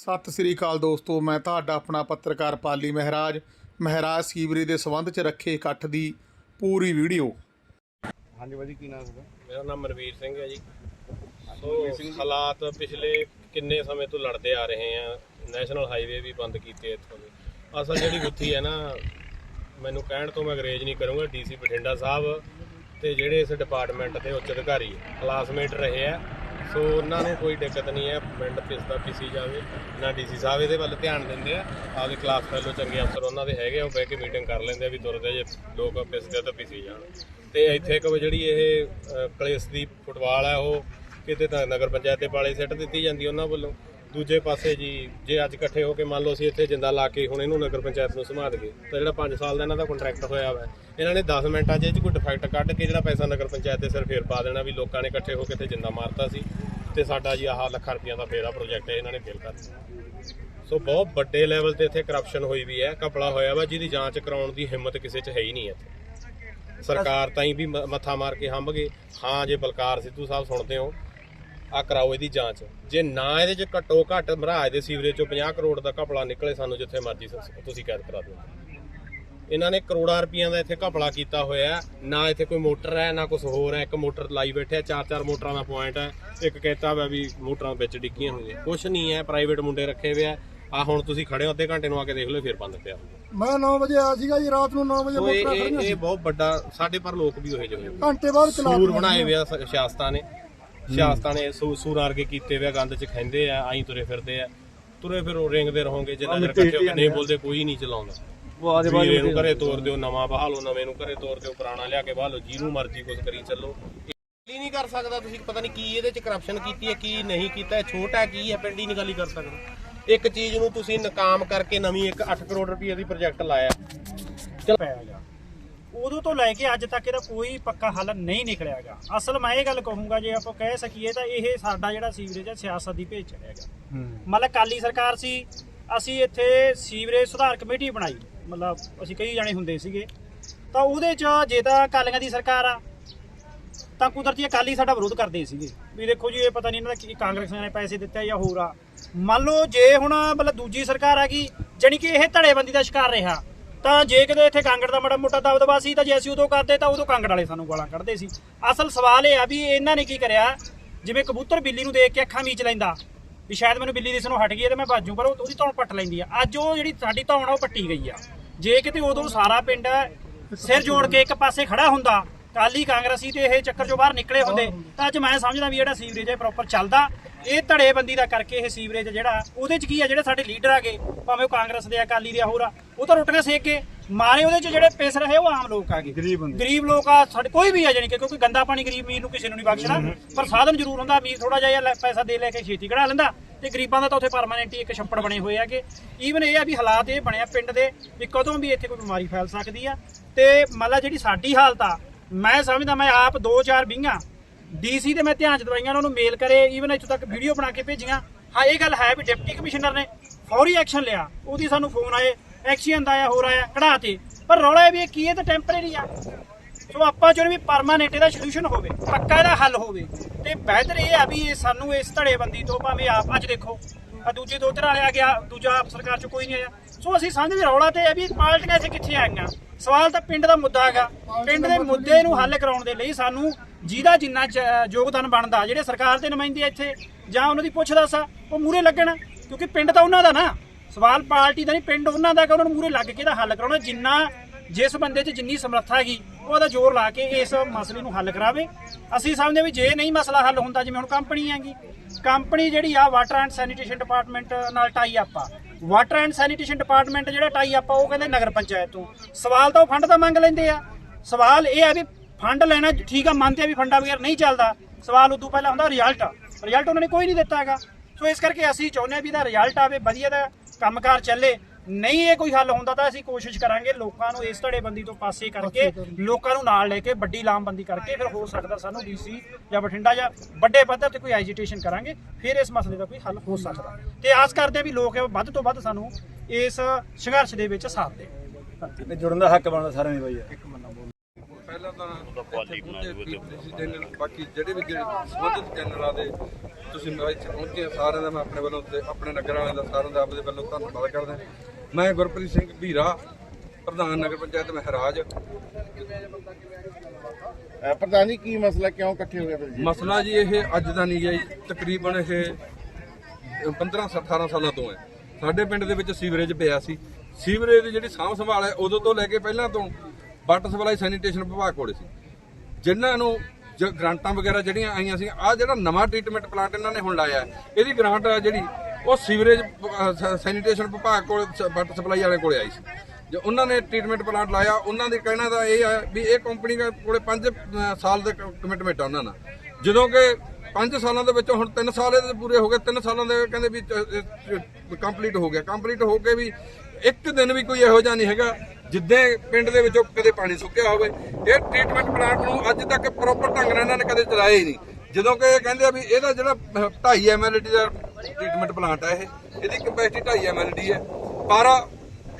ਸਤਿ ਸ੍ਰੀ ਅਕਾਲ ਦੋਸਤੋ ਮੈਂ ਤੁਹਾਡਾ ਆਪਣਾ ਪੱਤਰਕਾਰ ਪਾਲੀ ਮਹਿਰਾਜ। ਮਹਿਰਾਜ ਸੀਵਰੇਜ ਦੇ ਸੰਬੰਧ 'ਚ ਰੱਖੇ ਇਕੱਠ ਦੀ ਪੂਰੀ ਵੀਡੀਓ। ਹਾਂਜੀ ਭਾਜੀ ਕੀ ਨਾਮ ਤੁਹਾਡਾ? ਮੇਰਾ ਨਾਮ ਮਨਵੀਰ ਸਿੰਘ ਹੈ ਜੀ। ਸੋ ਹਾਲਾਤ ਪਿਛਲੇ ਕਿੰਨੇ ਸਮੇਂ ਤੋਂ ਲੜਦੇ ਆ ਰਹੇ ਆ। ਨੈਸ਼ਨਲ ਹਾਈਵੇ ਵੀ ਬੰਦ ਕੀਤੇ ਇੱਥੋਂ ਦੇ। ਅਸਲ ਜਿਹੜੀ ਗੁੱਥੀ ਹੈ ਨਾ ਮੈਨੂੰ ਕਹਿਣ ਤੋਂ ਮੈਂ ਅੰਗਰੇਜ਼ ਨਹੀਂ ਕਰੂੰਗਾ ਡੀਸੀ ਬਠਿੰਡਾ ਸਾਹਿਬ ਤੇ ਜਿਹੜੇ ਇਸ ਡਿਪਾਰਟਮੈਂਟ ਦੇ ਉੱਚ ਅਧਿਕਾਰੀ ਕਲਾਸਮੇਟ ਰਹੇ ਆ। ਸੋ ਉਹਨਾਂ ਨੂੰ ਕੋਈ ਦਿੱਕਤ ਨਹੀਂ ਹੈ ਪਿੰਡ ਪਿਸਦਾ ਪਿਸੀ ਜਾਵੇ ਨਾ ਡੀਸੀ ਸਾਹਿਬ ਇਹਦੇ ਵੱਲ ਧਿਆਨ ਦਿੰਦੇ ਆ। ਆਪਦੇ ਕਲਾਸ ਫੈਲੋ ਚੰਗੇ ਅਫਸਰ ਉਹਨਾਂ ਦੇ ਹੈਗੇ ਆ, ਉਹ ਬਹਿ ਕੇ ਮੀਟਿੰਗ ਕਰ ਲੈਂਦੇ ਆ ਵੀ ਤੁਰਦੇ ਜੇ ਲੋਕ ਪਿਸਦੇ ਤਾਂ ਪਿਸੀ ਜਾਣ। ਤੇ ਇੱਥੇ ਇੱਕ ਜਿਹੜੀ ਇਹ ਅ, ਕਲੇਸ਼ ਦੀ ਫੁੱਟਬਾਲ ਹੈ ਉਹ ਕਿਤੇ ਤਾਂ ਨਗਰ ਪੰਚਾਇਤ ਦੇ ਪਾਲੇ ਸਿੱਟ ਦਿੱਤੀ ਜਾਂਦੀ ਉਹਨਾਂ ਵੱਲੋਂ। ਦੂਜੇ ਪਾਸੇ ਜੀ, ਜੇ ਅੱਜ ਇਕੱਠੇ ਹੋ ਕੇ ਮੰਨ ਲਓ ਅਸੀਂ ਇੱਥੇ ਜਿੰਦਾ ਲਾ ਕੇ ਹੁਣ ਇਹਨੂੰ ਨਗਰ ਪੰਚਾਇਤ ਨੂੰ ਸੰਭਾਲ ਗਏ, ਤਾਂ ਜਿਹੜਾ 5 ਸਾਲ ਦਾ ਇਹਨਾਂ ਦਾ ਕੰਟਰੈਕਟ ਹੋਇਆ ਵਾ, ਇਹਨਾਂ ਨੇ 10 ਮਿੰਟਾਂ 'ਚ ਇਹ 'ਚ ਕੋਈ ਡਿਫੈਕਟ ਕੱਢ ਕੇ ਜਿਹੜਾ ਪੈਸਾ ਨਗਰ ਪੰਚਾਇਤ ਦੇ ਸਿਰ ਫੇਰ ਪਾ ਦੇਣਾ ਵੀ ਲੋਕਾਂ ਨੇ ਇਕੱਠੇ ਹੋ ਕੇ ਇੱਥੇ ਜਿੰਦਾ ਮਾਰਤਾ ਸੀ, ਤੇ ਸਾਡਾ ਜੀ ਆਹ ਲੱਖਾਂ ਰੁਪਈਆ ਦਾ ਫੇਰਾ ਪ੍ਰੋਜੈਕਟ ਹੈ ਇਹਨਾਂ ਨੇ ਫੇਲ ਕਰ ਦਿੱਤਾ। ਸੋ ਬਹੁਤ ਵੱਡੇ ਲੈਵਲ ਤੇ ਇੱਥੇ ਕਰਪਸ਼ਨ ਹੋਈ ਵੀ ਹੈ ਕਪੜਾ ਹੋਇਆ ਵਾ, ਜਿਹਦੀ ਜਾਂਚ ਕਰਾਉਣ ਦੀ ਹਿੰਮਤ ਕਿਸੇ 'ਚ ਹੈ ਹੀ ਨਹੀਂ ਇੱਥੇ। ਸਰਕਾਰ ਤਾਂ ਹੀ ਵੀ ਮ- ਮੱਥਾ ਮਾਰ ਕੇ ਹੰਭ ਗਏ। ਹਾਂ, ਜੇ ਬਲਕਾਰ ਸਿੱਧੂ ਸਾਹਿਬ ਸੁਣਦੇ ਹੋ ਆ ਕਰਾਓ ਇਹਦੀ ਜਾਂਚ। ਜੇ ਨਾ ਇਹਦੇ 'ਚ ਘੱਟੋ ਘੱਟ ਮਹਾਰਾਜ ਦੇ ਸੀਵਰੇਜ 'ਚੋਂ 50 ਕਰੋੜ ਦਾ ਘਪਲਾ ਨਿਕਲੇ ਸਾਨੂੰ ਜਿੱਥੇ ਮਰਜ਼ੀ ਸ- ਤੁਸੀਂ ਕੈਦ ਕਰਾ ਦਿਓ। ਇਹਨਾਂ ਨੇ ਕਰੋੜਾਂ ਰੁਪਈਆਂ ਦਾ ਇੱਥੇ ਘਪਲਾ ਕੀਤਾ ਹੋਇਆ ਹੈ। ਨਾ ਇੱਥੇ ਕੋਈ ਮੋਟਰ ਹੈ ਨਾ ਕੁਝ ਹੋਰ ਹੈ। ਇੱਕ ਮੋਟਰ ਲਾਈ ਬੈਠਿਆ ਚਾਰ ਚਾਰ ਮੋਟਰਾਂ ਦਾ ਪੁਆਇੰਟ ਹੈ। ਇੱਕ ਕਹਿਤਾ ਵਾ ਵੀ ਮੋਟਰਾਂ ਵਿੱਚ ਡਿੱਗੀਆਂ ਹੋਈਆਂ। ਕੁਝ ਨਹੀਂ ਹੈ ਪ੍ਰਾਈਵੇਟ ਮੁੰਡੇ ਰੱਖੇ ਹੋਏ ਆ। ਆ ਹੁਣ ਤੁਸੀਂ ਖੜੇ ਹੋ ਅੱਧੇ ਘੰਟੇ ਨੂੰ ਆ ਕੇ ਦੇਖ ਲਓ ਫਿਰ ਬੰਦ ਪਿਆ ਹੋਊਗਾ। ਮੈਂ 9 ਵਜੇ ਆਇਆ ਸੀਗਾ ਜੀ ਰਾਤ ਨੂੰ 9 ਵਜੇ ਸੋ ਇਹ ਮੋਟਰਾਂ ਇਹ ਖੜੀਆਂ ਇਹ ਬਹੁਤ ਵੱਡਾ ਸਾਡੇ ਪਰ ਲੋਕ ਵੀ ਹੋਏ ਜਿਹੇ ਹੋਏ ਘੰਟੇ ਬਾਅਦ ਚਲਾ ਸੂਰ ਬਣਾਏ ਹੋਏ ਆ ਸ- ਸਿਆਸਤਾਂ ਨੇ। ਸਿਆਸਤਾਂ ਨੇ ਸੂ- ਸੂਰ ਵਰਗੇ ਕੀਤੇ ਆ, ਗੰਦ ਚ ਖੈਂਦੇ ਆ ਆਈ ਤੁਰੇ ਫਿਰਦੇ ਆ। ਤੁਰੇ ਫਿਰ ਉਹ ਰਿੰਗਦੇ ਰਹੋਗੇ ਜਿੰਨਾ ਚਿਰ ਇਕੱਠੇ ਹੋ ਕੇ ਨਹੀਂ ਬੋਲਦੇ ਕੋਈ ਨਹੀਂ ਚਲਾਉਂਦਾ। ਵੀਰੇ ਨੂੰ ਘਰੇ ਤੋਰ ਦਿਓ ਨਵਾਂ ਬਹਾ ਲਓ ਨਵੇਂ ਨੂੰ ਘਰੇ ਤੋਰ ਦਿਓ ਪੁਰਾਣਾ ਲਿਆ ਕੇ ਬਹਾ ਲਓ ਜਿਹਨੂੰ ਮਰਜ਼ੀ ਕੁਝ ਕਰੀ ਚੱਲੋ। ਇਹ ਨਹੀਂ ਕਰ ਸਕਦਾ ਤੁਸੀਂ ਪਤਾ ਨਹੀਂ ਕੀ ਇਹਦੇ ਚ ਕਰਪਸ਼ਨ ਕੀਤੀ ਹੈ ਕੀ ਨਹੀਂ ਕੀਤਾ ਇਹ ਛੋਟਾ ਕੀ ਹੈ ਪਿੰਡ ਹੀ ਨਹੀਂ ਗੱਲ ਹੀ ਕਰ ਸਕਦਾ। ਇੱਕ ਚੀਜ਼ ਨੂੰ ਤੁਸੀਂ ਨਾਕਾਮ ਕਰਕੇ ਨਵੀਂ ਇੱਕ 8 ਕਰੋੜ ਰੁਪਏ ਦੀ ਪ੍ਰੋਜੈਕਟ ਲਾਇਆ। ਪਿਆਗਾ ਉਦੋਂ ਤੋਂ ਲੈ ਕੇ ਅੱਜ ਤੱਕ ਇਹਦਾ ਕੋਈ ਪੱਕਾ ਹੱਲ ਨਹੀਂ ਨਿਕਲਿਆਗਾ ਅਸਲ ਮੈਂ ਇਹ ਗੱਲ ਕਹੂੰਗਾ ਜੇ ਆਪਾਂ ਕਹਿ ਸਕੀਏ ਤਾਂ ਇਹ ਸਾਡਾ ਜਿਹੜਾ ਸੀਵਰੇਜ ਹੈ ਸਿਆਸਤ ਦੀ ਭੇਜ ਚੜਿਆਗਾ ਮਤਲਬ ਕਾਲੀ ਸਰਕਾਰ ਸੀ ਅਸੀਂ ਇੱਥੇ ਸੀਵਰੇਜ ਸੁਧਾਰ ਕਮੇਟੀ ਬਣਾਈ। ਮਤਲਬ ਅਸੀਂ ਕਈ ਜਾਣੇ ਹੁੰਦੇ ਸੀਗੇ। ਤਾਂ ਉਹਦੇ ਚ ਜੇ ਤਾਂ ਕਾਲੀਆਂ ਦੀ ਸਰਕਾਰ ਆ ਤਾਂ ਕੁਦਰਤੀ ਅਕਾਲੀ ਸਾਡਾ ਵਿਰੋਧ ਕਰਦੇ ਸੀਗੇ। ਵੀ ਦੇਖੋ ਜੀ ਇਹ ਪਤਾ ਨਹੀਂ ਇਹਨਾਂ ਦਾ ਕੀ ਕਾਂਗਰਸ ਨੇ ਪੈਸੇ ਦਿੱਤੇ ਜਾਂ ਹੋਰ ਆ। ਮੰਨ ਲਓ ਜੇ ਹੁਣ ਮਤਲਬ ਦੂਜੀ ਸਰਕਾਰ ਆ ਗਈ ਜਾਣੀ ਕਿ ਇਹ ਧੜੇਬੰਦੀ ਦਾ ਸ਼ਿਕਾਰ ਰਿਹਾ। ਤਾਂ ਜੇ ਕਿਤੇ ਇੱਥੇ ਕਾਂਗੜ ਦਾ ਮਾੜਾ ਮੋਟਾ ਦਬਦਬਾ ਸੀ ਤਾਂ ਜੇ ਅਸੀਂ ਉਦੋਂ ਕਰਦੇ ਤਾਂ ਉਦੋਂ ਕਾਂਗੜ ਵਾਲੇ ਸਾਨੂੰ ਗਾਲਾਂ ਕੱਢਦੇ ਸੀ। ਅਸਲ ਸਵਾਲ ਇਹ ਆ ਵੀ ਇਹਨਾਂ ਨੇ ਕੀ ਕਰਿਆ? ਜਿਵੇਂ ਕਬੂਤਰ ਬਿੱਲੀ ਨੂੰ ਦੇਖ ਕੇ ਅੱਖਾਂ ਮੀਚ ਲੈਂਦਾ, ਵੀ ਸ਼ਾਇਦ ਮੈਨੂੰ ਬਿੱਲੀ ਦੀ ਦਿਸਣੋਂ ਹਟ ਗਈ ਹੈ ਤੇ ਮੈਂ ਬਾਜੂ ਪਰ ਉਹ- ਉਹਦੀ ਧੌਣ ਪੱਟ ਲੈਂਦੀ ਆ। ਅੱਜ ਉਹ ਜਿਹੜੀ ਸਾਡੀ ਧੌਣ ਆ, ਉਹ ਪੱਟੀ ਗਈ ਆ। ਜੇ ਕਿਤੇ ਉਦੋਂ ਸਾਰਾ ਪਿੰਡ ਸਿਰ ਜੋੜ ਕੇ ਇੱਕ ਪਾਸੇ ਖੜਾ ਹੁੰਦਾ ਕਾਲੀ ਕਾਂਗਰਸੀ ਤੇ ਇਹ ਚੱਕਰ ਚੋਂ ਬਾਹਰ ਨਿਕਲੇ ਹੁੰਦੇ, ਤਾਂ ਅੱਜ ਮੈਂ ਸਮਝਦਾ ਵੀ ਜਿਹੜਾ ਸੀਵਰੇਜ ਹੈ ਪ੍ਰੋਪਰ ਚੱਲਦਾ। ਇਹ ਧੜੇਬੰਦੀ ਦਾ ਕਰਕੇ ਇਹ ਸੀਵਰੇਜ ਜਿਹੜਾ, ਉਹਦੇ ਚ ਕੀ ਆ, ਜਿਹੜੇ ਸਾਡੇ ਲੀਡਰ ਆਗੇ ਭਾਵੇਂ ਉਹ ਕਾਂਗਰਸ ਦੇ ਆ, ਅਕਾਲੀ ਦੇ ਆ, ਹੋਰ ਆ। ਉਹ ਤਾਂ ਰੋਟੀਆਂ ਸੇਕ ਕੇ ਮਾਰੇ ਉਹਦੇ ਚ ਜਿਹੜੇ ਪਿਸ ਰਹੇ ਉਹ ਆਮ ਲੋਕ ਆਗੇ ਗਰੀਬ ਬੰਦੇ। ਗਰੀਬ ਲੋਕ ਆ ਸਾਡੇ ਕੋਈ ਵੀ ਆ ਜਾਣੀ ਕਿ ਕਿਉਂਕਿ ਗੰਦਾ ਪਾਣੀ ਗਰੀਬ ਅਮੀਰ ਨੂੰ ਕਿਸੇ ਨੂੰ ਨਹੀਂ ਬਖਸ਼ਣਾ ਪਰ ਸਾਧਨ ਜ਼ਰੂਰ ਹੁੰਦਾ ਅਮੀਰ ਥੋੜਾ ਜਿਹਾ ਲੈ- ਪੈਸਾ ਦੇ ਲੈ ਕੇ ਛੇਤੀ ਕਢਾ ਲੈਂਦਾ। ਤੇ ਗਰੀਬਾਂ ਦਾ ਤਾਂ ਉੱਥੇ ਪਰਮਾਨੈਂਟ ਹੀ ਇੱਕ ਛੱਪੜ ਬਣੇ ਹੋਏ ਆਗੇ ਈਵਨ ਇਹ ਆ ਵੀ ਹਾਲਾਤ ਇਹ ਬਣਿਆ ਪਿੰਡ ਦੇ ਵੀ ਕਦੋਂ ਵੀ ਇੱਥੇ ਕੋਈ ਬਿਮਾਰੀ ਫੈਲ ਸਕਦੀ ਆ। ਤੇ ਮੰਨ ਲਾ ਜਿਹੜੀ ਸਾਡੀ ਹਾਲਤ ਆ ਮੈਂ ਸਮਝਦਾ ਮੈਂ ਆਪ 2-4 ਬੀਆਂ ਡੀਸੀ ਤੇ ਮੈਂ ਧਿਆਨ ਚ ਦਵਾਈਆਂ ਉਹਨਾਂ ਨੂੰ ਮੇਲ ਕਰੇ ਈਵਨ ਇੱਥੋਂ ਤੱਕ ਵੀਡੀਓ ਬਣਾ ਕੇ ਭੇਜੀਆਂ। ਹਾਂ ਇਹ ਗੱਲ ਹੈ ਵੀ ਡਿਪਟੀ ਕਮਿਸ਼ਨਰ ਨੇ ਫੌਰੀ ਐਕਸ਼ਨ ਲਿਆ ਉਹਦੀ ਸਾਨੂੰ ਫੋਨ ਆਏ। ਐਕਸ਼ਨ ਆਇਆ ਹੋ ਰਿਹਾ ਕਢਾ ਤੇ ਪਰ ਰੌਲਾ ਇਹ ਵੀ ਕੀ ਹੈ ਤਾਂ ਟੈਂਪਰੇਰੀ ਆ। ਸੋ ਆਪਾਂ ਚਾਹੁੰਦੇ ਵੀ ਪਰਮਾਨੈਂਟ ਇਹਦਾ ਸੋਲੂਸ਼ਨ ਹੋਵੇ, ਪੱਕਾ ਇਹਦਾ ਹੱਲ ਹੋਵੇ। ਤੇ ਬਿਹਤਰ ਇਹ ਆ ਵੀ ਇਹ ਸਾਨੂੰ ਇਸ ਧੜੇਬੰਦੀ ਤੋਂ ਭਾਵੇਂ ਆਪ, ਅੱਜ ਦੇਖੋ, ਆ ਦੂਜੇ ਦੋ ਧਿਰ ਵਾਲੇ ਆ ਗਿਆ, ਦੂਜਾ ਸਰਕਾਰ ਚ ਕੋਈ ਨਹੀਂ ਆਇਆ। ਸੋ ਅਸੀਂ ਸਮਝਦੇ ਵੀ ਰੌਲਾ ਤੇ ਇਹ ਵੀ ਪਾਰਟੀਆਂ ਇੱਥੇ ਕਿੱਥੇ ਆਈਆਂ ਸਵਾਲ ਤਾਂ ਪਿੰਡ ਦਾ ਮੁੱਦਾ ਹੈਗਾ। ਪਿੰਡ ਦੇ ਮੁੱਦੇ ਨੂੰ ਹੱਲ ਕਰਾਉਣ ਦੇ ਲਈ ਸਾਨੂੰ ਜਿਹਦਾ ਜਿੰਨਾ ਯੋਗਦਾਨ ਬਣਦਾ, ਜਿਹੜੇ ਸਰਕਾਰ ਦੇ ਨੁਮਾਇੰਦੇ ਆ ਇੱਥੇ, ਜਾਂ ਉਹਨਾਂ ਦੀ ਪੁੱਛਦਾ ਦੱਸ ਆ, ਉਹ ਮੂਰੇ ਲੱਗਣ, ਕਿਉਂਕਿ ਪਿੰਡ ਤਾਂ ਉਹਨਾਂ ਦਾ ਨਾ। ਸਵਾਲ ਪਾਰਟੀ ਦਾ ਨਹੀਂ, ਪਿੰਡ ਉਹਨਾਂ ਦਾ ਕਿ ਉਹਨਾਂ ਨੂੰ ਮੂਰੇ ਲੱਗ ਕੇ ਇਹਦਾ ਹੱਲ ਕਰਾਉਣਾ, ਜਿੰਨਾ ਜਿਸ ਬੰਦੇ 'ਚ ਜਿੰਨੀ ਸਮਰੱਥਾ ਹੈਗੀ, ਉਹਦਾ ਜ਼ੋਰ ਲਾ ਕੇ ਇਸ ਮਸਲੇ ਨੂੰ ਹੱਲ ਕਰਾਵੇ। ਅਸੀਂ ਸਮਝਦੇ ਵੀ ਜੇ ਨਹੀਂ ਮਸਲਾ ਹੱਲ ਹੁੰਦਾ, ਜਿਵੇਂ ਹੁਣ ਕੰਪਨੀ ਹੈਗੀ, ਕੰਪਨੀ ਜਿਹੜੀ ਆ ਵਾਟਰ ਐਂਡ ਸੈਨੀਟੇਸ਼ਨ ਡਿਪਾਰਟਮੈਂਟ ਨਾਲ ਟਾਈ ਅਪ ਆ। ਵਾਟਰ ਐਂਡ ਸੈਨੀਟੇਸ਼ਨ ਡਿਪਾਰਟਮੈਂਟ ਜਿਹੜਾ ਟਾਈ ਅਪ ਆ, ਉਹ ਕਹਿੰਦੇ ਨਗਰ ਪੰਚਾਇਤ ਤੋਂ। ਸਵਾਲ ਤਾਂ ਉਹ ਫੰਡ ਦਾ ਮੰਗ ਲੈਂਦੇ ਆ। ਸਵਾਲ ਇਹ ਆ ਵੀ ਫੰਡ ਲੈਣਾ ਠੀਕ ਆ, ਮੰਨਦੇ ਆ ਵੀ ਫੰਡਾਂ ਬਗੈਰ ਨਹੀਂ ਚੱਲਦਾ। ਸਵਾਲ ਉਦੋਂ ਪਹਿਲਾਂ ਹੁੰਦਾ ਰਿਜ਼ਲਟ ਰਿਜ਼ਲਟ ਉਹਨਾਂ ਨੇ ਕੋਈ ਨਹੀਂ ਦਿੱਤਾ ਹੈਗਾ। ਸੋ ਇਸ ਕਰਕੇ ਅਸੀਂ ਚਾਹੁੰਦੇ ਹਾਂ ਵੀ ਇਹਦਾ ਰਿਜ਼ਲਟ ਆਵੇ, ਵਧੀਆ ਦਾ ਕੰਮਕਾਰ ਚੱਲੇ ਨਹੀਂ ਇਹ ਕੋਈ ਹੱਲ ਹੁੰਦਾ ਤਾਂ ਅਸੀਂ ਕੋਸ਼ਿਸ਼ ਕਰਾਂਗੇ ਲੋਕਾਂ ਨੂੰ ਇਸ ਧੜੇਬੰਦੀ ਤੋਂ ਪਾਸੇ ਕਰਕੇ ਲੋਕਾਂ ਨੂੰ ਨਾਲ ਲੈ ਕੇ ਵੱਡੀ ਲਾਮਬੰਦੀ ਕਰਕੇ ਫਿਰ ਹੋ ਸਕਦਾ ਸਾਨੂੰ ਡੀਸੀ ਜਾਂ ਬਠਿੰਡਾ ਜਾਂ ਵੱਡੇ ਪੱਧਰ ਤੇ ਕੋਈ ਐਜੀਟੇਸ਼ਨ ਕਰਾਂਗੇ ਫਿਰ ਇਸ ਮਸਲੇ ਦਾ ਕੋਈ ਹੱਲ ਹੋ ਸਕਦਾ। ਤੇ ਆਸ ਕਰਦੇ ਹਾਂ ਵੀ ਲੋਕ ਵੱਧ ਤੋਂ ਵੱਧ ਸਾਨੂੰ ਇਸ ਸੰਘਰਸ਼ ਦੇ ਵਿੱਚ ਸਾਥ ਦੇਣ। ਤੇ ਜੁੜਨ ਦਾ ਹੱਕ ਬਣਦਾ ਸਾਰਿਆਂ ਦੀ ਬਾਈ। ਬਾਕੀ ਜਿਹੜੇ ਵੀ ਜਿਹੜੇ ਸੰਬੰਧਿਤ ਚੈਨਲਾਂ ਦੇ ਤੁਸੀਂ ਮੈਂ ਇੱਥੇ ਪਹੁੰਚੇ ਆ, ਸਾਰਿਆਂ ਦਾ ਮੈਂ ਆਪਣੇ ਵੱਲੋਂ ਤੇ ਆਪਣੇ ਨਗਰ ਵਾਲਿਆਂ ਦਾ ਸਾਰਿਆਂ ਦਾ ਆਪਦੇ ਵੱਲੋਂ ਧੰਨਵਾਦ ਕਰਦਾ। ਮੈਂ ਗੁਰਪ੍ਰੀਤ ਸਿੰਘ ਭੀਰਾ ਪ੍ਰਧਾਨ ਨਗਰ ਪੰਚਾਇਤ ਮਹਿਰਾਜ। ਪ੍ਰਧਾਨ ਜੀ ਕੀ ਮਸਲਾ ਕਿਉਂ ਇਕੱਠੇ ਹੋਏ ਫਿਰ ਜੀ? ਮਸਲਾ ਜੀ ਇਹ ਅੱਜ ਦਾ ਨਹੀਂ ਹੈ ਜੀ ਤਕਰੀਬਨ ਇਹ 15 18 ਸਾਲਾਂ ਤੋਂ ਹੈ। ਸਾਡੇ ਪਿੰਡ ਦੇ ਵਿੱਚ ਸੀਵਰੇਜ ਪਿਆ ਸੀ। ਸੀਵਰੇਜ ਦੀ ਜਿਹੜੀ ਸਾਂਭ ਸੰਭਾਲ ਹੈ ਉਦੋਂ ਤੋਂ ਲੈ ਕੇ ਪਹਿਲਾਂ ਤੋਂ ਵਾਟਰ ਸਪਲਾਈ ਸੈਨੀਟੇਸ਼ਨ ਵਿਭਾਗ ਕੋਲੇ ਸੀ। ਜਿਨ੍ਹਾਂ ਨੂੰ ਜ- ਗ੍ਰਾਂਟਾਂ ਵਗੈਰਾ ਜਿਹੜੀਆਂ ਆਈਆਂ ਸੀ ਆ ਜਿਹੜਾ ਨਵਾਂ ਟ੍ਰੀਟਮੈਂਟ ਪਲਾਂਟ ਇਹਨਾਂ ਨੇ ਹੁਣ ਲਾਇਆ ਇਹਦੀ ਗ੍ਰਾਂਟ ਆ ਜਿਹੜੀ, ਉਹ ਸੀਵਰੇਜ ਸੈਨੀਟੇਸ਼ਨ ਵਿਭਾਗ ਕੋਲ ਸ- ਵਾਟਰ ਸਪਲਾਈ ਵਾਲੇ ਕੋਲੇ ਆਈ ਸੀ। ਜੇ ਉਹਨਾਂ ਨੇ ਟ੍ਰੀਟਮੈਂਟ ਪਲਾਂਟ ਲਾਇਆ, ਉਹਨਾਂ ਦੇ ਕਹਿਣਾ ਦਾ ਇਹ ਹੈ ਵੀ ਇਹ ਕੰਪਨੀ ਦੇ ਕੋਲੇ 5 ਸਾਲ ਦੇ ਕਮਿਟਮੈਂਟ ਆ ਉਹਨਾਂ ਨਾਲ। ਜਦੋਂ ਕਿ 5 ਸਾਲਾਂ ਦੇ ਵਿੱਚੋਂ ਹੁਣ 3 ਸਾਲ ਇਹਦੇ ਪੂਰੇ ਹੋ ਗਏ 3 ਸਾਲਾਂ ਦੇ ਕਹਿੰਦੇ ਵੀ ਕੰਪਲੀਟ ਹੋ ਗਿਆ। ਕੰਪਲੀਟ ਹੋ ਕੇ ਵੀ ਇੱਕ ਦਿਨ ਵੀ ਕੋਈ ਇਹੋ ਜਿਹਾ ਨਹੀਂ ਹੈਗਾ ਜਿੱਦੇ ਪਿੰਡ ਦੇ ਵਿੱਚੋਂ ਕਦੇ ਪਾਣੀ ਸੁੱਕਿਆ ਹੋਵੇ, ਇਹ ਟ੍ਰੀਟਮੈਂਟ ਪਲਾਂਟ ਨੂੰ ਅੱਜ ਤੱਕ ਪ੍ਰੋਪਰ ਢੰਗ ਨਾਲ ਇਹਨਾਂ ਨੇ ਕਦੇ ਚਲਾਇਆ ਹੀ ਨਹੀਂ। ਜਦੋਂ ਕਿ ਇਹ ਕਹਿੰਦੇ ਆ ਵੀ ਇਹਦਾ ਜਿਹੜਾ 2.5 ਐਮਐਲਡੀ ਦਾ ਟ੍ਰੀਟਮੈਂਟ ਪਲਾਂਟ ਹੈ ਇਹ, ਇਹਦੀ ਕਪੈਸਿਟੀ 2.5 ਐਮਐਲਡੀ ਹੈ। ਪਰ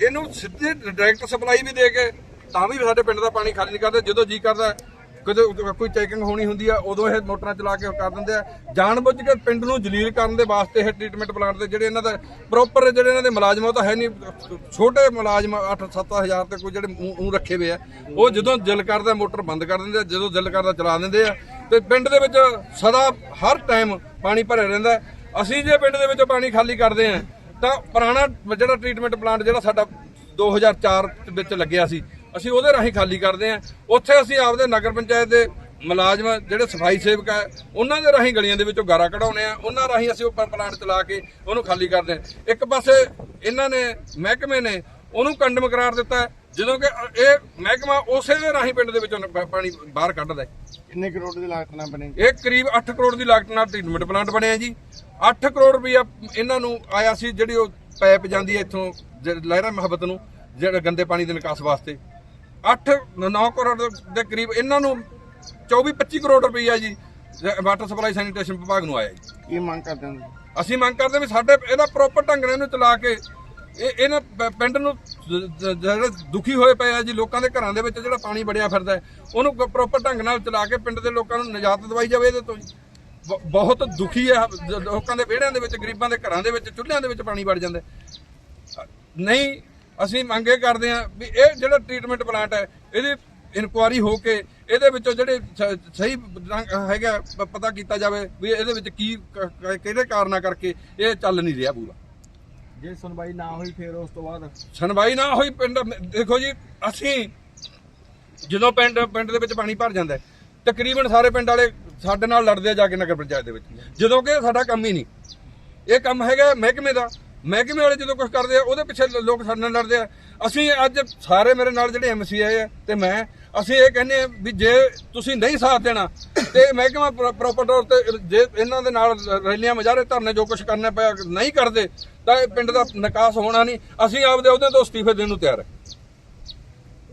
ਇਹਨੂੰ ਸਿੱਧੇ ਡਾਇਰੈਕਟ ਸਪਲਾਈ ਵੀ ਦੇ ਕੇ ਤਾਂ ਵੀ ਸਾਡੇ ਪਿੰਡ ਦਾ ਪਾਣੀ ਖਾਲੀ ਨਹੀਂ ਕਰਦੇ, ਜਦੋਂ ਜੀ ਕਰਦਾ ਕਦੇ ਕੋਈ ਚੈਕਿੰਗ ਹੋਣੀ ਹੁੰਦੀ ਆ, ਉਦੋਂ ਇਹ ਮੋਟਰਾਂ ਚਲਾ ਕੇ ਕਰ ਦਿੰਦੇ ਆ। ਜਾਣਬੁੱਝ ਕੇ ਪਿੰਡ ਨੂੰ ਜਲੀਲ ਕਰਨ ਦੇ ਵਾਸਤੇ ਇਹ ਟ੍ਰੀਟਮੈਂਟ ਪਲਾਂਟ ਦੇ ਜਿਹੜੇ ਇਹਨਾਂ ਦਾ ਪ੍ਰੋਪਰ ਜਿਹੜੇ ਇਹਨਾਂ ਦੇ ਮੁਲਾਜ਼ਮ ਉਹ ਤਾਂ ਹੈ ਨਹੀਂ। ਛੋਟੇ ਮੁਲਾਜ਼ਮ 8-7000 ਤੇ ਕੋਈ ਜਿਹੜੇ ਉਹ ਰੱਖੇ ਹੋਏ ਆ, ਉਹ ਜਦੋਂ ਦਿਲ ਕਰਦਾ ਮੋਟਰ ਬੰਦ ਕਰ ਦਿੰਦੇ ਆ, ਜਦੋਂ ਦਿਲ ਕਰਦਾ ਚਲਾ ਦਿੰਦੇ ਆ। ਤੇ ਪਿੰਡ ਦੇ ਵਿੱਚ ਸਦਾ ਹਰ ਟਾਈਮ ਪਾਣੀ ਭਰਿਆ ਰਹਿੰਦਾ ਅਸੀਂ ਜੇ ਪਿੰਡ ਦੇ ਵਿੱਚੋਂ ਪਾਣੀ ਖਾਲੀ ਕਰਦੇ ਆ, ਤਾਂ ਪੁਰਾਣਾ ਜਿਹੜਾ ਟ੍ਰੀਟਮੈਂਟ ਪਲਾਂਟ ਜਿਹੜਾ ਸਾਡਾ 2004 ਵਿੱਚ ਲੱਗਿਆ ਸੀ ਅਸੀਂ ਉਹਦੇ ਰਾਹੀਂ ਖਾਲੀ ਕਰਦੇ ਆ ਉੱਥੇ ਅਸੀਂ ਆਪਦੇ ਨਗਰ ਪੰਚਾਇਤ ਦੇ ਮੁਲਾਜ਼ਮ ਜਿਹੜੇ ਸਫ਼ਾਈ ਸੇਵਕ ਹੈ ਉਹਨਾਂ ਦੇ ਰਾਹੀਂ ਗਲੀਆਂ ਦੇ ਵਿੱਚੋਂ ਗਾਰਾ ਕਢਾਉਨੇ ਆ ਉਹਨਾਂ ਰਾਹੀਂ ਅਸੀਂ ਉੱਪਰ ਪਲਾਂਟ ਚਲਾ ਕੇ ਉਹਨੂੰ ਖਾਲੀ ਕਰਦੇ ਆ ਇੱਕ ਪਾਸੇ ਇਹਨਾਂ ਨੇ ਮਹਿਕਮੇ ਨੇ ਉਹਨੂੰ ਕੰਡਮ ਕਰਾਰ ਦਿੱਤਾ ਜਦੋਂ ਕਿ ਇਹ ਮਹਿਕਮਾ ਉਸੇ ਦੇ ਰਾਹੀਂ ਪਿੰਡ ਦੇ ਵਿੱਚੋਂ ਪਾਣੀ ਬਾਹਰ ਕੱਢਦਾ ਕਿੰਨੇ ਕਰੋੜ ਦੀ ਲਾਗਤ ਨਾਲ ਬਣੇਗੀ ਇਹ ਕਰੀਬ 8 ਕਰੋੜ ਦੀ ਲਾਗਤ ਨਾਲ ਟ੍ਰੀਟਮੈਂਟ ਪਲਾਂਟ ਬਣਿਆ ਜੀ। 8 ਕਰੋੜ ਰੁਪਇਆ ਇਹਨਾਂ ਨੂੰ ਆਇਆ ਸੀ ਜਿਹੜੀ ਉਹ ਪਾਈਪ ਜਾਂਦੀ ਹੈ ਇੱਥੋਂ ਲਹਿਰਾ ਮੁਹੱਬਤ ਨੂੰ ਜਿਹੜਾ ਗੰਦੇ ਪਾਣੀ ਦੇ ਨਿਕਾਸ ਵਾਸਤੇ। 8 9 ਕਰੋੜ ਦੇ ਕਰੀਬ ਇਹਨਾਂ ਨੂੰ 24 25 ਕਰੋੜ ਰੁਪਇਆ ਜੀ ਵਾਟਰ ਸਪਲਾਈ ਸੈਨੀਟੇਸ਼ਨ ਵਿਭਾਗ ਨੂੰ ਆਇਆ ਜੀ ਕੀ ਮੰਗ ਕਰਦੇ ਹੋ ਅਸੀਂ ਮੰਗ ਕਰਦੇ ਵੀ ਸਾਡੇ ਇਹਦਾ ਪ੍ਰੋਪਰ ਢੰਗ ਨਾਲ ਇਹਨੂੰ ਚਲਾ ਕੇ ਇਹ ਇਹਨਾਂ ਪਿੰਡ ਨੂੰ ਜਿਹੜੇ ਦੁਖੀ ਹੋਏ ਪਏ ਆ ਜੀ ਲੋਕਾਂ ਦੇ ਘਰਾਂ ਦੇ ਵਿੱਚ ਜਿਹੜਾ ਪਾਣੀ ਵੜਿਆ ਫਿਰਦਾ ਉਹਨੂੰ ਪ੍ਰੋਪਰ ਢੰਗ ਨਾਲ ਚਲਾ ਕੇ ਪਿੰਡ ਦੇ ਲੋਕਾਂ ਨੂੰ ਨਿਜਾਤ ਦਿਵਾਈ ਜਾਵੇ ਇਹਦੇ ਤੋਂ ਜੀ। ਬਹੁਤ ਦੁਖੀ ਆ ਲੋਕਾਂ ਦੇ ਵਿਹੜਿਆਂ ਦੇ ਵਿੱਚ ਗਰੀਬਾਂ ਦੇ ਘਰਾਂ ਦੇ ਵਿੱਚ ਚੁੱਲ੍ਹਿਆਂ ਦੇ ਵਿੱਚ ਪਾਣੀ ਵੜ ਜਾਂਦਾ। ਨਹੀਂ ਅਸੀਂ ਮੰਗੇ ਕਰਦੇ ਆ ਵੀ ਇਹ ਜਿਹੜਾ ਟ੍ਰੀਟਮੈਂਟ ਪਲਾਂਟ ਹੈ ਇਹਦੀ ਇਨਕੁਆਰੀ ਹੋ ਕੇ ਇਹਦੇ ਵਿੱਚੋਂ ਜਿਹੜੇ ਸਹੀ ਹੈਗਾ ਪਤਾ ਕੀਤਾ ਜਾਵੇ ਵੀ ਇਹਦੇ ਵਿੱਚ ਕੀ ਕਿਹੜੇ ਕਾਰਨਾਂ ਕਰਕੇ ਇਹ ਚੱਲ ਨਹੀਂ ਰਿਹਾ ਪੂਰਾ। ਜੇ ਸੁਣਵਾਈ ਨਾ ਹੋਈ ਫਿਰ ਉਸ ਤੋਂ ਬਾਅਦ? ਸੁਣਵਾਈ ਨਾ ਹੋਈ ਪਿੰਡ ਦੇਖੋ ਜੀ ਅਸੀਂ ਜਦੋਂ ਪਿੰਡ ਪਿੰਡ ਦੇ ਵਿੱਚ ਪਾਣੀ ਭਰ ਜਾਂਦਾ ਹੈ, ਤਕਰੀਬਨ ਸਾਰੇ ਪਿੰਡ ਵਾਲੇ ਸਾਡੇ ਨਾਲ ਲੜਦੇ ਆ ਜਾ ਕੇ ਨਗਰ ਪੰਚਾਇਤ ਦੇ ਵਿੱਚ। ਜਦੋਂ ਕਿ ਇਹ ਸਾਡਾ ਕੰਮ ਹੀ ਨਹੀਂ। ਇਹ ਕੰਮ ਹੈਗਾ ਮਹਿਕਮੇ ਦਾ। ਮਹਿਕਮੇ ਵਾਲੇ ਜਦੋਂ ਕੁਝ ਕਰਦੇ ਆ ਉਹਦੇ ਪਿੱਛੇ ਲੋਕ ਸਾਡੇ ਨਾਲ ਲੜਦੇ ਆ। ਅਸੀਂ ਅੱਜ ਸਾਰੇ ਮੇਰੇ ਨਾਲ ਜਿਹੜੇ ਐਮਸੀ ਆਏ ਆ ਤੇ ਮੈਂ ਅਸੀਂ ਇਹ ਕਹਿੰਦੇ ਆ ਵੀ ਜੇ ਤੁਸੀਂ ਨਹੀਂ ਸਾਥ ਦੇਣਾ ਤੇ ਮਹਿਕਮਾ ਪ੍ਰੋਪਰ ਤੌਰ ਤੇ ਜੇ ਇਹਨਾਂ ਦੇ ਨਾਲ ਰੈਲੀਆਂ ਮਜਾਰੇ ਧਰਨੇ ਜੋ ਕੁਝ ਕਰਨਾ ਪਿਆ ਨਹੀਂ ਕਰਦੇ ਤਾਂ ਇਹ ਪਿੰਡ ਦਾ ਨਿਕਾਸ ਹੋਣਾ ਨਹੀਂ। ਅਸੀਂ ਆਪਦੇ ਉਹਦੇ ਤੋਂ ਅਸਤੀਫੇ ਦੇਣ ਨੂੰ ਤਿਆਰ ਹਾਂ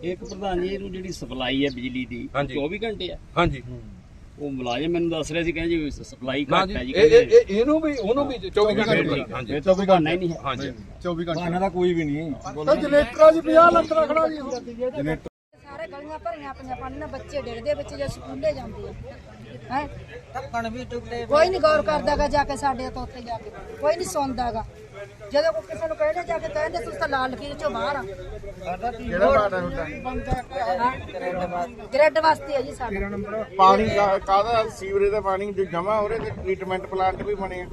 ਇੱਕ ਪ੍ਰਧਾਨ ਜੀ ਇਹਨੂੰ ਜਿਹੜੀ ਸਪਲਾਈ ਹੈ ਬਿਜਲੀ ਦੀ ਹਾਂਜੀ। 24 ਘੰਟੇ ਆ। ਹਾਂਜੀ। ਉਹ ਮੁਲਾਜ਼ਮ ਮੈਨੂੰ ਦੱਸ ਰਿਹਾ ਸੀ ਕਹਿੰਦੇ ਜੀ ਸਪਲਾਈ ਘੱਟ ਜੀ ਹੈ ਜੀ ਇਹ ਇਹ- ਕਹਿੰਦੇ ਇਹ- ਇਹਨੂੰ ਵੀ ਉਹਨੂੰ ਵੀ 24 ਘੰਟੇ ਹਾਂਜੀ ਇਹ ਤਾਂ ਕੋਈ ਬਹਾਨਾ ਹੀ ਨਹੀਂ ਹੈ। ਹਾਂਜੀ। 24 ਘੰਟੇ। ਇਹਨਾਂ ਦਾ ਕੋਈ ਵੀ ਨਹੀਂ ਤਾਂ ਜਨਰੇਟਰਾਂ ਜੀ 50 ਲੱਖ ਰੱਖਣਾ ਜੀ ਸਾਰੇ ਗਲੀਆਂ ਭਰੀਆਂ ਪਈਆਂ ਪਾਣੀ ਨਾਲ ਬੱਚੇ ਡਿੱਗਦੇ ਬੱਚੇ ਜੇ ਸਕੂਲੇ ਜਾਂਦੇ ਆ। ਹੈ? ਢੱਕਣ ਵੀ ਟੁੱਟੇ ਕੋਈ ਨਹੀਂ ਗੌਰ ਕਰਦਾਗਾ ਜਾ ਕੇ ਸਾਡੇ ਤੋਂ ਉੱਥੇ ਜਾ ਕੇ। ਕੋਈ ਨਹੀਂ ਸੁਣਦਾਗਾ ਜਦੋਂ ਕੋਈ ਕਿਸੇ ਨੂੰ ਕਹਿੰਦੇ ਜਾ ਕੇ ਕਹਿੰਦੇ ਤੁਸੀਂ ਤਾਂ ਲਾਲ ਲਕੀਰ ਚੋਂ ਬਾਹਰ ਆ। ਕਿਹੜਾ ਬਾਟ ਹੈ। ਤੁਹਾਡਾ ਗ੍ਰੈਡ ਵਾਸਤੇ ਹੈ ਜੀ ਸਾਡਾ। ਪਾਣੀ ਕਾ- ਕਾਹਦਾ ਸੀਵਰੇਜ ਦਾ ਪਾਣੀ ਜੋ ਜਮਾ ਹੋ ਰਿਹਾ ਤੇ ਟ੍ਰੀਟਮੈਂਟ ਪਲਾਂਟ ਵੀ ਬਣੇ ਆ।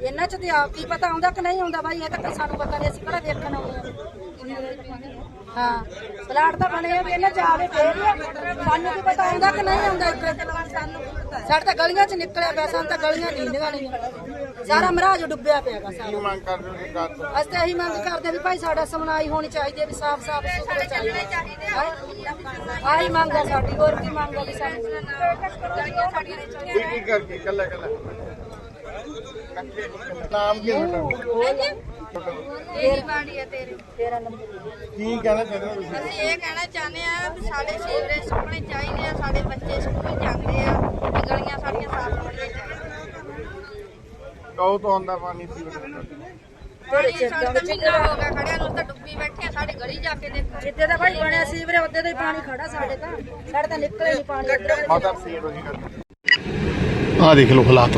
ਇਹਨਾਂ ਚ ਤੇ ਆਪ ਕੀ ਪਤਾ ਆਉਂਦਾ ਕਿ ਨਹੀਂ ਆਉਂਦਾ ਬਾਈ ਇਹ ਤਾਂ ਸਾਨੂੰ ਪਤਾ ਨਹੀਂ ਅਸੀਂ ਕਿਹੜਾ ਦੇਖਣ ਆਉਂਦੇ ਆ। ਹਾਂ। ਪਲਾਟ ਤਾਂ ਬਣੇ ਆ ਵੀ ਇਹਨਾਂ ਚ ਆਵੇ ਫੇਰ ਹੀ ਆ। ਸਾਨੂੰ ਕੀ ਪਤਾ ਆਉਂਦਾ ਕਿ ਨਹੀਂ ਆਉਂਦਾ ਇੱਥੇ। ਸਾਡੇ ਤਾਂ ਗਲੀਆਂ ਚ ਨਿਕਲਿਆ ਪਿਆ ਸਾਨੂੰ ਤਾਂ ਗਲੀਆਂ ਨੀਂਦੀਆਂ ਨਹੀਂ ਸਾਰਾ ਮਹਾਰਾਜ ਡੁੱਬਿਆ ਪਿਆਗਾ ਕੀ ਸਾਰਾ। ਮੰਗ ਕਰਦੇ ਹੋ ਸਰਕਾਰ ਤੋਂ? ਅਸੀਂ ਤਾਂ ਇਹੀ ਮੰਗ ਕਰਦੇ ਵੀ ਭਾਈ ਸਾਡਾ ਸਮਨਾਈ ਹੋਣੀ ਚਾਹੀਦੀ ਹੈ ਵੀ ਸਾਫ਼ ਸਾਫ਼ ਸੁਥਰੇ ਚਾਹੀਦੇ ਆਹੀ ਮੰਗ ਆ ਸਾਡੀ ਹੋਰ ਕੀ ਮੰਗ ਆ ਵੀ ਸਾਨੂੰ? ਕੀ ਕੀ ਕਰਕੇ ਕੱਲਾ ਕੱਲਾ ਨਾਮ ਕੀ ਹੈ ਤੁਹਾਡਾ? ਤੇਰੀ ਬਾੜੀ ਹੈ ਤੇਰੀ। ਤੇਰਾ ਨੰਬਰ ਕੀ ਕਹਿਣਾ ਚਾਹੁੰਦੇ ਹੋ ਤੁਸੀਂ? ਅਸੀਂ ਇਹ ਕਹਿਣਾ ਚਾਹੁੰਦੇ ਆ ਸਾਡੇ ਸੀਵਰੇਜ ਸੁੱਕਣੇ ਚਾਹੀਦੇ ਆ ਸਾਡੇ ਬੱਚੇ ਸਕੂਲ ਜਾਂਦੇ ਆ ਵੀ ਗਲੀਆਂ ਸਾਡੀਆਂ ਸਾਫ਼ ਹੋਣੀਆਂ ਚਾਹੀਦੀਆਂ ਕਹੋ ਤੋਂ ਆਉਂਦਾ ਪਾਣੀ ਸੀਵਰੇਜ ਦਾ? ਪਾਣੀ ਸਾਨੂੰ ਤਾਂ ਮਹੀਨਾ ਹੋ ਗਿਆ ਖੜਿਆ ਨੂੰ ਤਾਂ ਡੁੱਬੀ ਬੈਠੇ ਆ ਸਾਡੇ ਗਲੀ ਜਾ ਕੇ ਦੇਖੋ। ਜਿੱਦੇ ਦਾ ਭਾਈ ਬਣਿਆ ਸੀਵਰੇ ਉੱਦੇ ਦਾ ਹੀ ਪਾਣੀ ਖੜਾ ਸਾਡੇ ਤਾਂ। ਸਾਡੇ ਤਾਂ ਨਿਕਲੇ ਨਹੀਂ ਪਾਣੀ। ਆਹ ਦੇਖ ਲਓ ਹਾਲਾਤ।